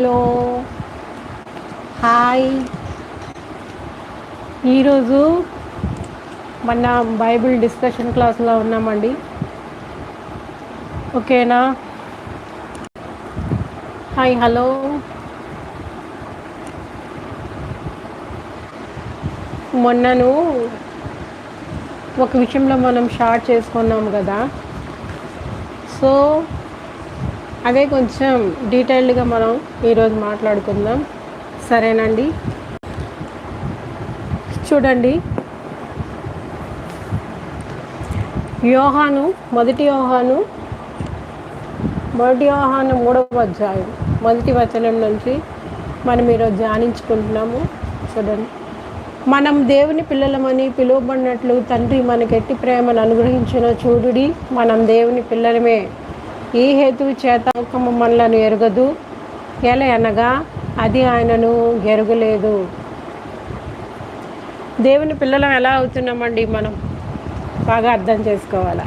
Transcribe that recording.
Hello. Hi. ఈరోజు మన Bible discussion క్లాస్లో ఉన్నామండి. ఓకేనా? Hi hello. మొన్నను ఒక విషయంలో మనం షార్ట్ చేసుకున్నాం కదా. సో అదే కొంచెం డీటెయిల్డ్గా మనం ఈరోజు మాట్లాడుకుందాం. సరేనండి? చూడండి. యోహాను మొదటి యోహాను మొదటి యోహాను మూడవ అధ్యాయం. మొదటి వచనం నుంచి మనం ఈరోజు ధ్యానించుకుంటున్నాము. చూడండి. మనం దేవుని పిల్లలమని పిలువబడినట్లు తండ్రి మనకెట్టి ప్రేమను అనుగ్రహించిన చూడుడి మనం దేవుని పిల్లలమే. ఈ హేతువు చేత లోకము మనలను ఎరగదు. ఎలా అనగా అది ఆయనను ఎరగలేదు. దేవుని పిల్లలం ఎలా అవుతున్నామండి మనం? బాగా అర్థం చేసుకోవాలా?